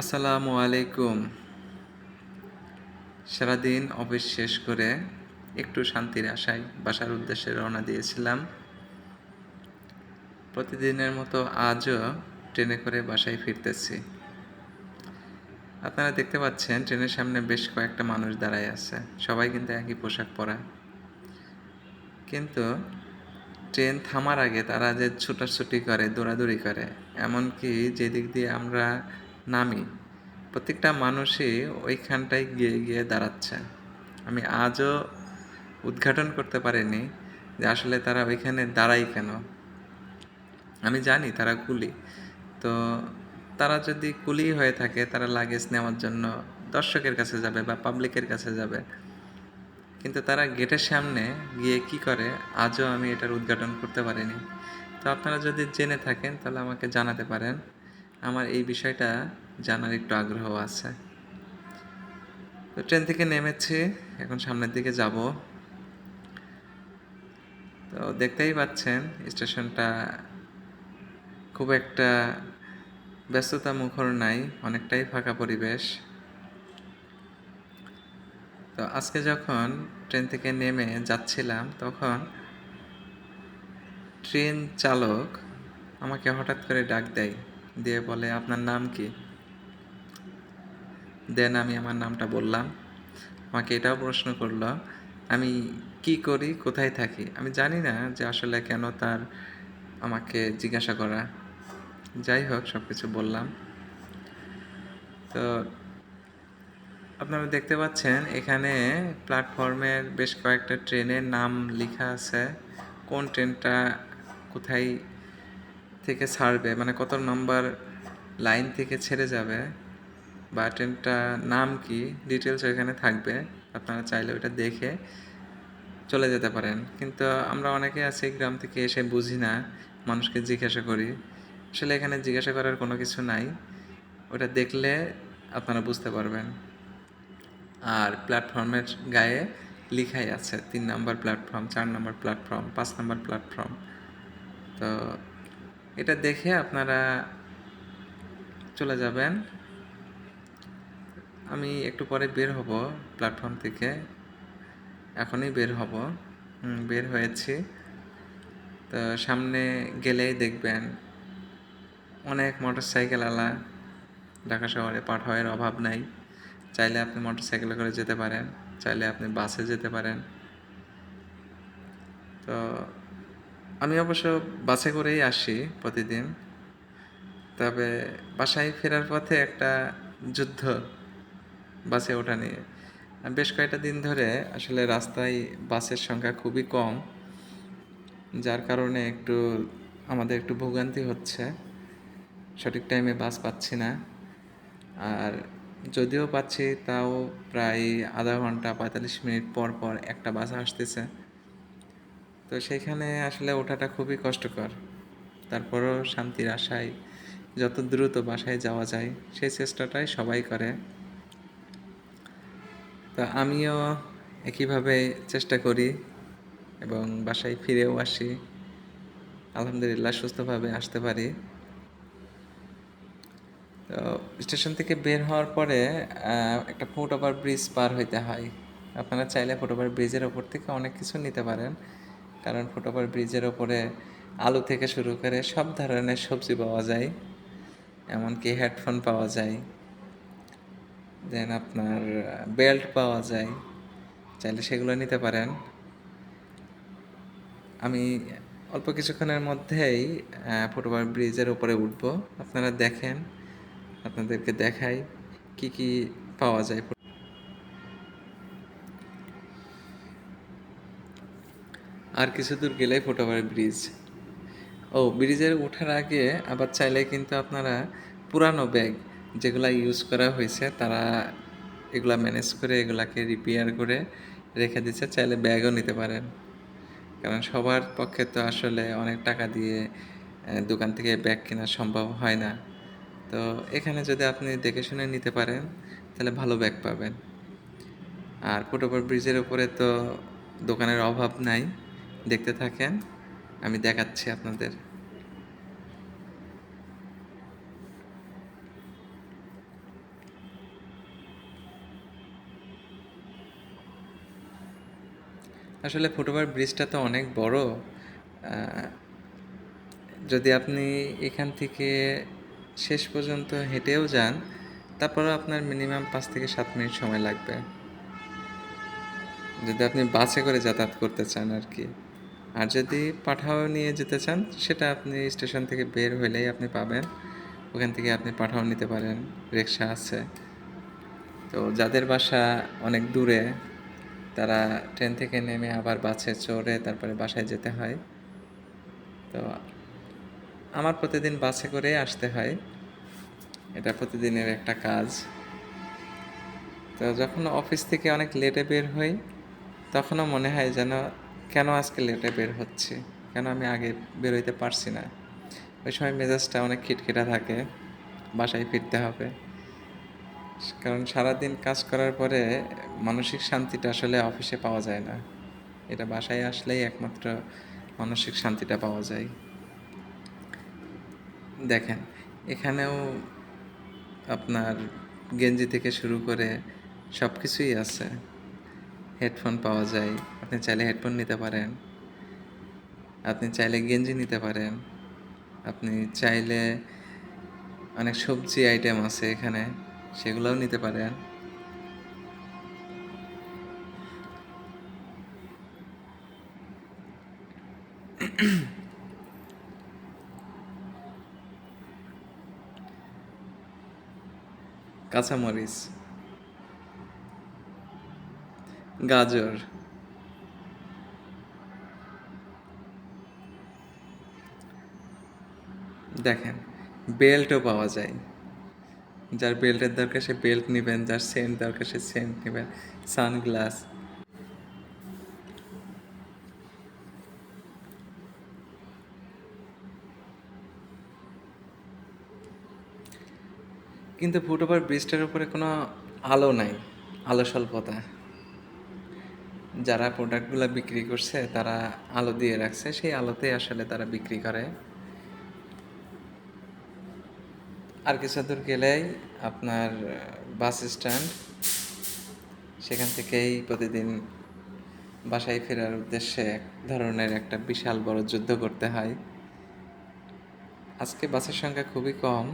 আসসালামু আলাইকুম। সারাদিন অফিস শেষ করে একটু শান্তির আশায় বাসার উদ্দেশ্যে রওনা দিয়েছিলাম। প্রতিদিনের মতো আজও ট্রেনে করে বাসায় ফিরতেছি। আপনারা দেখতে পাচ্ছেন ট্রেনের সামনে বেশ কয়েকটা মানুষ দাঁড়ায় আছে। সবাই কিন্তু একই পোশাক পরা। কিন্তু ট্রেন থামার আগে তারা যে ছুটাছুটি করে, দৌড়াদৌড়ি করে, এমনকি যেদিক দিয়ে আমরা নামি। প্রত্যেকটা মানুষই ওইখানটায় গিয়ে গিয়ে দাঁড়াচ্ছে। আমি আজও উদ্ঘাটন করতে পারিনি যে আসলে তারা ওইখানে দাঁড়াই কেন। আমি জানি তারা কুলি। তো তারা যদি কুলি হয়ে থাকে, তারা লাগেজ নেওয়ার জন্য দর্শকের কাছে যাবে বা পাবলিকের কাছে যাবে। কিন্তু তারা গেটের সামনে গিয়ে কি করে, আজও আমি এটার উদ্ঘাটন করতে পারিনি। তো আপনারা যদি জেনে থাকেন, তাহলে আমাকে জানাতে পারেন। আমার এই বিষয়টা জানার একটু আগ্রহ আছে। তো ট্রেন থেকে নেমেছি, এখন সামনের দিকে যাব। তো দেখতেই পাচ্ছেন, স্টেশনটা খুব একটা ব্যস্ততা মুখর নাই, অনেকটাই ফাঁকা পরিবেশ। তো আজকে যখন ট্রেন থেকে নেমে যাচ্ছিলাম, তখন ট্রেন চালক আমাকে হঠাৎ করে ডাক দেয়, দিয়ে বলে, আপনার নাম কি? দেন আমি আমার নামটা বললাম। আমাকে এটাও প্রশ্ন করল, আমি কি করি, কোথায় থাকি? আমি জানি না যে আসলে কেন তার আমাকে জিজ্ঞাসা করা। যাই হোক সব কিছু বললাম। তো আপনারা দেখতে পাচ্ছেন, এখানে প্ল্যাটফর্মের বেশ কয়েকটা ট্রেনের নাম লেখা আছে। কোন ট্রেনটা কোথায় থেকে ছাড়বে? মানে কত নম্বর লাইন থেকে ছেড়ে যাবে? বা ট্রেনটা নাম কি ডিটেলস এখানে থাকবে। আপনারা চাইলে ওটা দেখে চলে যেতে পারেন। কিন্তু আমরা অনেকে আছি গ্রাম থেকে এসে বুঝি না, মানুষকে জিজ্ঞাসা করি। আসলে এখানে জিজ্ঞাসা করার কোনো কিছু নাই। ওটা দেখলে আপনারা বুঝতে পারবেন। আর প্ল্যাটফর্মের গায়ে লিখাই আছে, তিন নম্বর প্ল্যাটফর্ম চার নম্বর প্ল্যাটফর্ম পাঁচ নম্বর প্ল্যাটফর্ম তো এটা দেখে আপনারা চলে যাবেন। আমি একটু পরে বের হব প্ল্যাটফর্ম থেকে। এখনই বের হব। বের হয়েছি। তো সামনে গেলেই দেখবেন অনেক মোটর সাইকেলওয়ালা ঢাকা শহরে পাঠাওয়ের অভাব নাই। চাইলে আপনি মোটর সাইকেলে করে যেতে পারেন, চাইলে আপনি বাসে যেতে পারেন। তো আমি অবশ্য বাসে করেই আসি প্রতিদিন। তবে বাসায় ফেরার পথে একটা যুদ্ধ। বাসে ওঠা নিয়ে। বেশ কয়েকটা দিন ধরে আসলে রাস্তায় বাসের সংখ্যা খুবই কম, যার কারণে একটু আমাদের একটু ভোগান্তি হচ্ছে। সঠিক টাইমে বাস পাচ্ছি না। আর যদিও পাচ্ছি, তাও প্রায় আধা ঘণ্টা পঁয়তাল্লিশ মিনিট পর পর একটা বাস আসতেছে। তো সেইখানে আসলে ওঠাটা খুবই কষ্টকর। তারপরও শান্তির আশায় যত দ্রুত বাসায় যাওয়া যায়, সেই চেষ্টাটাই সবাই করে। তো আমিও একইভাবে চেষ্টা করি এবং বাসায় ফিরেও আসি। আলহামদুলিল্লাহ সুস্থভাবে আসতে পারি। তো স্টেশন থেকে বের হওয়ার পরে একটা ফুট ওভার ব্রিজ পার হইতে হয়। আপনারা চাইলে ফুট ওভার ব্রিজের ওপর থেকে অনেক কিছু নিতে পারেন। কারণ ফুট ওভার ব্রিজের ওপরে আলু থেকে শুরু করে সব ধরনের সবজি পাওয়া যায়, এমনকি হেডফোন পাওয়া যায়। দেন আপনার বেল্ট পাওয়া যায়। চাইলে সেগুলো নিতে পারেন। আমি অল্প কিছুক্ষণের মধ্যেই ফুটওভার ব্রিজের উপরে উঠব। আপনারা দেখেন, আপনাদেরকে দেখাই কি কি পাওয়া যায়। আর কিছু দূর গেলেই ফুটওভার ব্রিজ ও ব্রিজের ওঠার আগে আবার চাইলে কিন্তু আপনারা পুরানো ব্যাগ যেগুলা ইউজ করা হয়েছে, তারা এগুলা ম্যানেজ করে, এগুলাকে রিপেয়ার করে রেখে দিচ্ছে চাইলে ব্যাগও নিতে পারেন। কারণ সবার পক্ষে তো আসলে অনেক টাকা দিয়ে দোকান থেকে ব্যাগ কেনা সম্ভব হয় না। তো এখানে যদি আপনি দেখে শুনে নিতে পারেন, তাহলে ভালো ব্যাগ পাবেন। আর ফুটওভার ব্রিজের উপরে তো দোকানের অভাব নাই। দেখতে থাকেন, আমি দেখাচ্ছি আপনাদের। আসলে ফুটওভার ব্রিজটা তো অনেক বড়। যদি আপনি এখান থেকে শেষ পর্যন্ত হেঁটেও যান, তারপরেও আপনার মিনিমাম পাঁচ থেকে সাত মিনিট সময় লাগবে। যদি আপনি বাসে করে যাতায়াত করতে চান আর কি। আর যদি পাঠাও নিয়ে যেতে চান, সেটা আপনি স্টেশন থেকে বের হলেই আপনি পাবেন। ওখান থেকে আপনি পাঠাও নিতে পারেন রিক্সা আছে। তো যাদের বাসা অনেক দূরে তারা ট্রেন থেকে নেমে আবার বাসে চড়ে তারপরে বাসায় যেতে হয়। তো আমার প্রতিদিন বাসে করে আসতে হয়। এটা প্রতিদিনের একটা কাজ। তো যখন অফিস থেকে অনেক লেটে বের হই, তখনও মনে হয় যেন কেন আজকে লেটে বের হচ্ছে? কেন আমি আগে বেরোইতে পারছি না? ওই সময় মেজাজটা অনেক খিটখিটা থাকে। বাসায় ফিরতে হবে। কারণ সারাদিন কাজ করার পরে মানসিক শান্তিটা আসলে অফিসে পাওয়া যায় না। এটা বাসায় আসলেই একমাত্র মানসিক শান্তিটা পাওয়া যায়। দেখেন, এখানেও আপনার গেঞ্জি থেকে শুরু করে সব কিছুই আছে। হেডফোন পাওয়া যায়, আপনি চাইলে হেডফোন নিতে পারেন। আপনি চাইলে গেঞ্জি নিতে পারেন। আপনি চাইলে অনেক সবজি আইটেম আছে এখানে। সেগুলোও নিতে পারেন কাঁচামরিচ। গাজর। দেখেন বেল্টও পাওয়া যায়। যার বেল্টের দরকার সে বেল্ট নেবেন, যার সেন্ট দরকার সে সেন্ট নেবেন। সানগ্লাস। কিন্তু ফুটওভার ব্রিজটার উপরে কোনো আলো নাই, আলো স্বল্পতা। যারা প্রোডাক্টগুলো বিক্রি করছে, তারা আলো দিয়ে রাখছে, সেই আলোতেই আসলে তারা বিক্রি করে। আর কিছু দূর গেলেই আপনার বাস স্ট্যান্ড সেখান থেকেই প্রতিদিন বাসায় ফেরার উদ্দেশ্যে এক ধরনের একটা বিশাল বড় যুদ্ধ করতে হয়। আজকে বাসের সংখ্যা খুবই কম।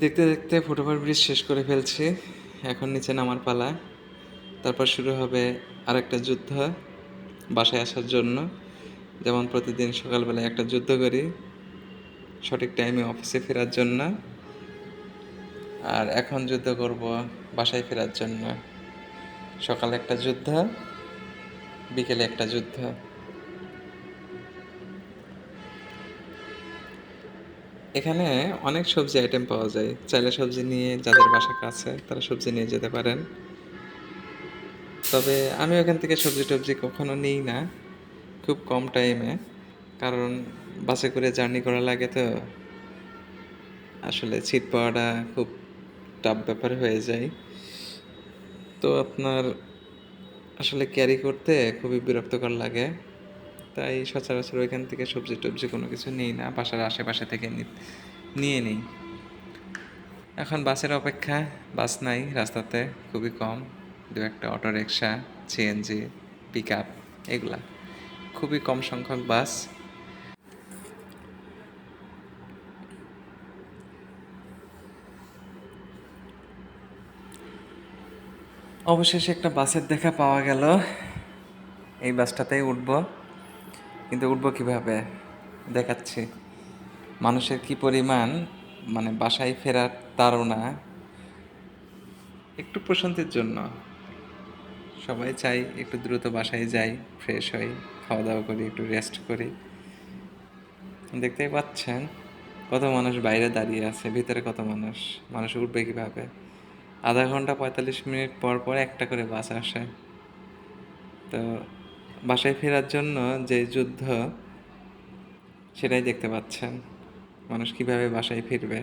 দেখতে দেখতে ফুটওভার ব্রিজ শেষ করে ফেলছি। এখন নিচে নামার পালা। তারপর শুরু হবে আরেকটা যুদ্ধ বাসায় আসার জন্য। যেমন প্রতিদিন সকালবেলায় একটা যুদ্ধ করি, সঠিক টাইমে অফিসে ফেরার জন্য। আর এখন যুদ্ধ করব বাসায় ফেরার জন্য। সকালে একটা যুদ্ধ, বিকেলে একটা যুদ্ধ। এখানে অনেক সবজি আইটেম পাওয়া যায়। চাইলে সবজি নিয়ে যাদের বাসা কাছে তারা সবজি নিয়ে যেতে পারেন। তবে আমি ওখান থেকে সবজি টবজি কখনো নিই না, খুব কম টাইমে কারণ বাসে করে জার্নি করা লাগে তো। আসলে ছিট পাওয়াটা খুব টাফ ব্যাপার হয়ে যায়। তো আপনার আসলে ক্যারি করতে খুবই বিরক্তকর লাগে। তাই সচরাচর ওইখান থেকে সবজি টবজি কোনো কিছু নিই না, বাসার আশেপাশে থেকে নিয়ে নিই। এখন বাসের অপেক্ষা, বাস নাই রাস্তাতে, খুবই কম, দু একটা auto rickshaw CNG pick up এগুলা। খুবই কম সংখ্যক বাস। অবশেষে একটা বাসের দেখা পাওয়া গেল। এই বাসটাতেই উঠব। কিন্তু উঠবো কীভাবে? দেখাচ্ছি। মানুষের কি পরিমাণ মানে বাসায় ফেরার তাড়না, একটু প্রশান্তির জন্য। সবাই চাই একটু দ্রুত বাসায় যাই ফ্রেশ হই খাওয়া দাওয়া করি, একটু রেস্ট করি। দেখতেই পাচ্ছেন কত মানুষ বাইরে দাঁড়িয়ে আছে, ভিতরে কত মানুষ। মানুষ উঠবে কীভাবে? আধা ঘণ্টা পঁয়তাল্লিশ মিনিট পর পর একটা করে বাস আসে। তো বাসায় ফেরার জন্য যে যুদ্ধ সেটাই দেখতে পাচ্ছেন। মানুষ কীভাবে বাসায় ফিরবে।